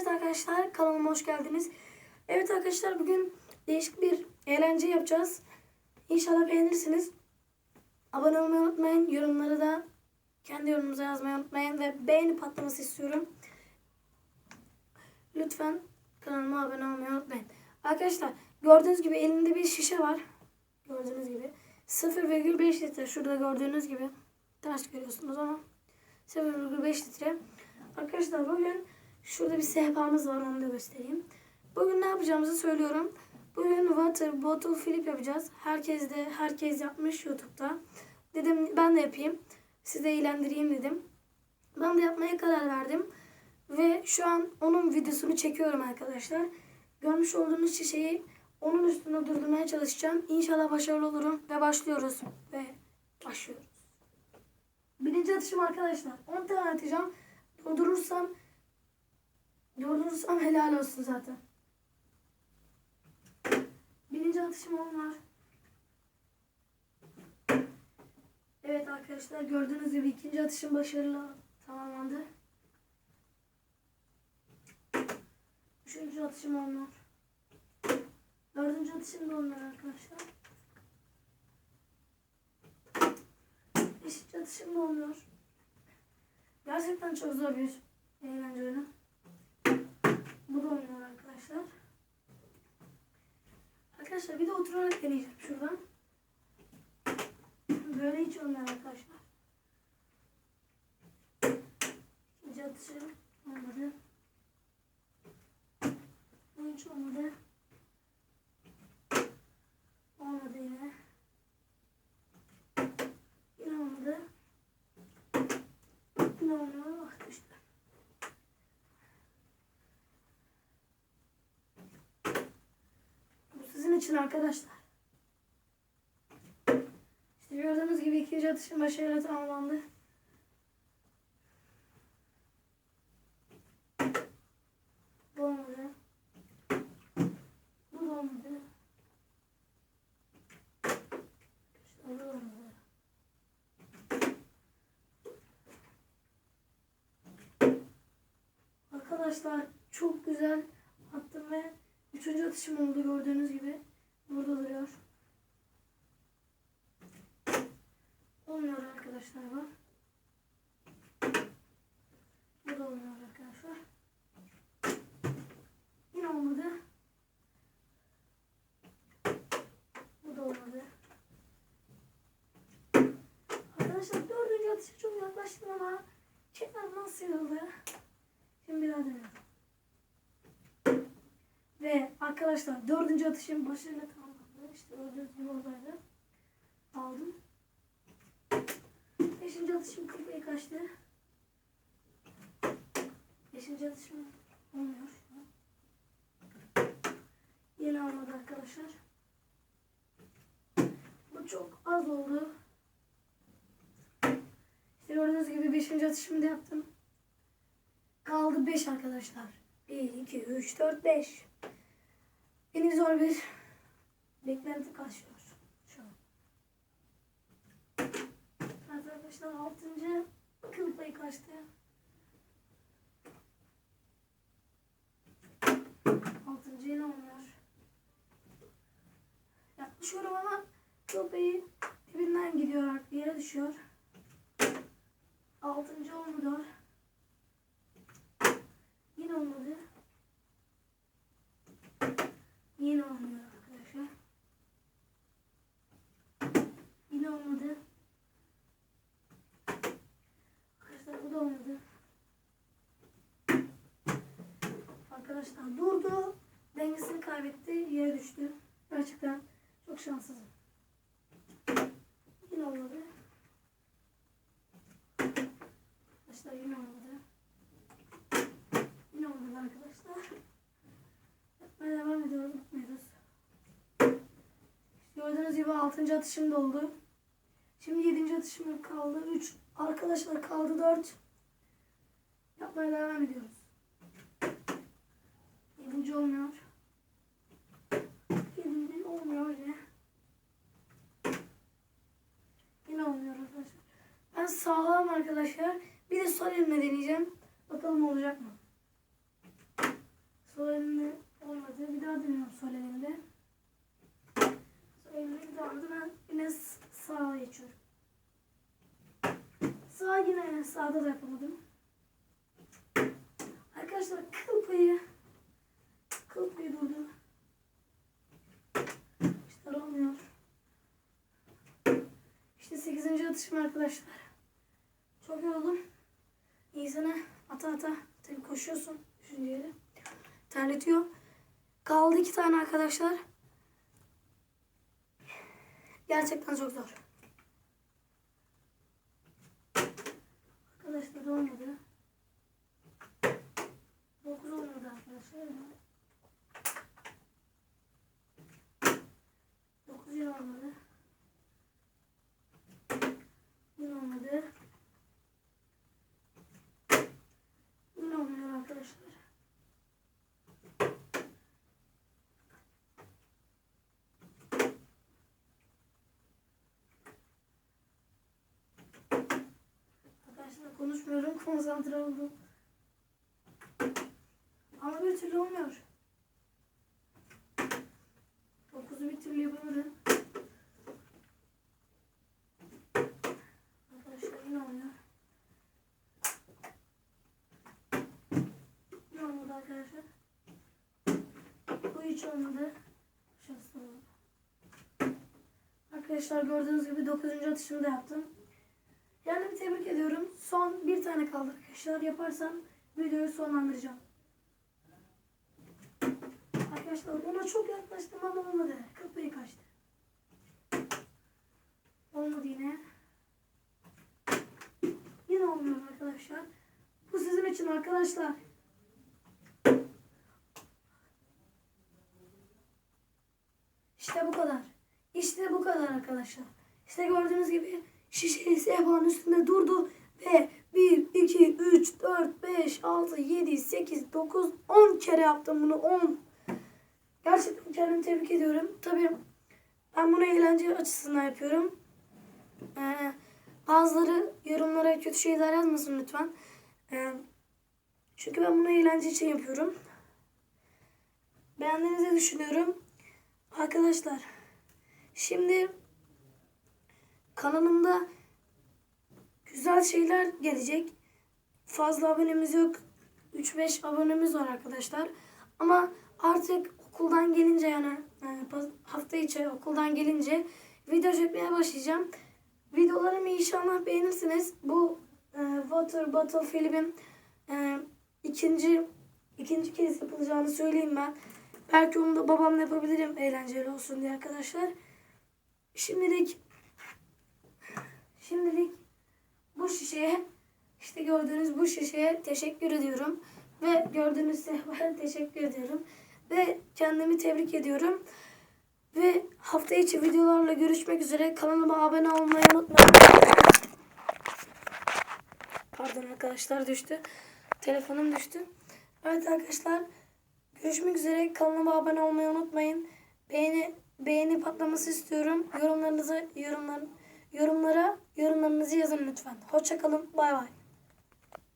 Evet arkadaşlar kanalıma hoş geldiniz. Evet arkadaşlar bugün değişik bir eğlence yapacağız. İnşallah beğenirsiniz. Abone olmayı unutmayın. Yorumları da kendi yorumunuza yazmayı unutmayın. Ve beğeni patlaması istiyorum. Lütfen kanalıma abone olmayı unutmayın. Arkadaşlar gördüğünüz gibi elimde bir şişe var. Gördüğünüz gibi. 0,5 litre. Şurada gördüğünüz gibi. Ters görüyorsunuz ama. 0,5 litre. Arkadaşlar bugün şurada bir sehpamız var onu da göstereyim. Bugün ne yapacağımızı söylüyorum. Bugün water bottle flip yapacağız. Herkes de herkes yapmış YouTube'da. Dedim ben de yapayım. Size eğlendireyim dedim. Ben de yapmaya karar verdim. Ve şu an onun videosunu çekiyorum arkadaşlar. Görmüş olduğunuz şişeyi onun üstüne durdurmaya çalışacağım. İnşallah başarılı olurum ve başlıyoruz. Ve başlıyoruz. Birinci atışım arkadaşlar. 10 tane atacağım. Durdurursam durdurursam helal olsun zaten. Birinci atışım onlar. Evet arkadaşlar gördüğünüz gibi ikinci atışım başarılı tamamlandı. Üçüncü atışım onlar. Dördüncü atışım da onlar arkadaşlar. Beşinci atışım da onlar. Gerçekten çok zor bir eğlence oyunu. Bu da oynuyor arkadaşlar. Arkadaşlar bir de oturarak deneyeceğim şuradan. Böyle hiç olmuyor arkadaşlar. İkinci atışım olmadı. Bu hiç olmadı olmadı. Yine olmuyor. Bak işte. Bu sizin için arkadaşlar. İşte gördüğünüz gibi ikinci atışım başarıyla tamamlandı. Bu olmadı. Bu da olmadı. İşte bu da olmadı. Arkadaşlar çok güzel attım ve üçüncü atışım oldu gördüğünüz gibi. Burada duruyor. Olmuyor arkadaşlar bu. Bu da olmuyor arkadaşlar. Yine olmadı. Bu da olmadı. Arkadaşlar dördüncü atışa çok yaklaştım ama çekmem nasıl oldu? Şimdi bir daha deneyelim. Ve arkadaşlar dördüncü atışım başarıyla tamamlandı. İşte gördüğünüz gibi oradaydı. Aldım. Beşinci atışım kırmaya kaçtı. Beşinci atışım olmuyor. Yine olmadı arkadaşlar. Bu çok az oldu. İşte gördüğünüz gibi beşinci atışımı da yaptım. Kaldı 5 arkadaşlar. 1, 2, 3, 4, 5. Yeni zor bir beklenti karşılıyor şu an. Arkadaşlar 6. kıl payı kaçtı. 6. yine olmuyor. Yaklaşıyorum ama kıl payı dibinden gidiyor artık yere düşüyor. 6. olmuyor. Yine olmadı. Yine olmuyor arkadaşlar. Yine olmadı. Arkadaşlar bu da olmadı. Arkadaşlar durdu. Dengesini kaybetti. Yere düştü. Gerçekten çok şanssızım. Yine olmadı. Arkadaşlar yine olmadı. Yine olmadı arkadaşlar. Yapmaya devam ediyoruz. Unutmuyoruz. Gördüğünüz gibi 6. atışım da oldu. Şimdi 7. atışım kaldı. 3. Arkadaşlar kaldı 4. Yapmaya devam ediyoruz. 7. olmuyor. 7. olmuyor yine. Yine olmuyor arkadaşlar. Ben sağlam arkadaşlar. Bir de sol elimle deneyeceğim. Bakalım olacak mı? Olmadı. Bir daha deniyorum sol elimde. Sol elimde bir daha oldu. Ben yine sağa geçiyorum. Sağ yine sağda da yapamadım. Arkadaşlar kıl payı kıl payı burada. İşte olmuyor. İşte 8. atışım arkadaşlar. Çok yoruldum. İnsana ata ata tabii koşuyorsun düşünceyle. Terletiyor. Kaldı iki tane arkadaşlar. Gerçekten çok zor. Arkadaşlar olmadı. 9 olmadı arkadaşlar. 9 yine olmadı. Yine olmadı. Yine olmuyor arkadaşlar. Arkadaşlar konuşmuyorum, konsantre oldum. Ama bir türlü olmuyor. Dokuzu bir türlü yapamadım. Arkadaşlar yine olmuyor. Yine olmadı arkadaşlar. Bu hiç olmadı. Şanslı oldu. Arkadaşlar gördüğünüz gibi 9. atışımı da yaptım. Kendimi tebrik ediyorum. Son bir tane kaldı arkadaşlar. Yaparsam videoyu sonlandıracağım. Arkadaşlar ona çok yaklaştım ama olmadı. Kapıyı kaçtı. Olmadı yine. Yine olmuyor arkadaşlar. Bu sizin için arkadaşlar. İşte bu kadar. İşte bu kadar arkadaşlar. İşte gördüğünüz gibi şişeyi sehpanın üstünde durdu ve 1, 2, 3, 4, 5, 6, 7, 8, 9, 10 kere yaptım bunu 10. Gerçekten kendimi tebrik ediyorum. Tabii ben bunu eğlence açısından yapıyorum. Ee, bazıları yorumlara kötü şeyler yazmasın lütfen. Ee, çünkü ben bunu eğlence için yapıyorum. Beğendiğinizi düşünüyorum. Arkadaşlar şimdi kanalımda güzel şeyler gelecek. Fazla abonemiz yok. 3-5 abonemiz var arkadaşlar. Ama artık okuldan gelince yani e, hafta içi okuldan gelince video çekmeye başlayacağım. Videolarımı inşallah beğenirsiniz. Bu e, Water Bottle filmim e, ikinci ikinci kez yapılacağını söyleyeyim ben. Belki onu da babamla yapabilirim eğlenceli olsun diye arkadaşlar. Şimdilik şimdilik bu şişeye işte gördüğünüz bu şişeye teşekkür ediyorum. Ve gördüğünüz sehpaya teşekkür ediyorum. Ve kendimi tebrik ediyorum. Ve hafta içi videolarla görüşmek üzere. Kanalıma abone olmayı unutmayın. Pardon arkadaşlar düştü. Telefonum düştü. Evet arkadaşlar. Görüşmek üzere. Kanalıma abone olmayı unutmayın. Beğeni beğeni patlaması istiyorum. Yorumlarınızı yorumlar yorumlara yorumlarınızı yazın lütfen. Hoşçakalın. Bay bay.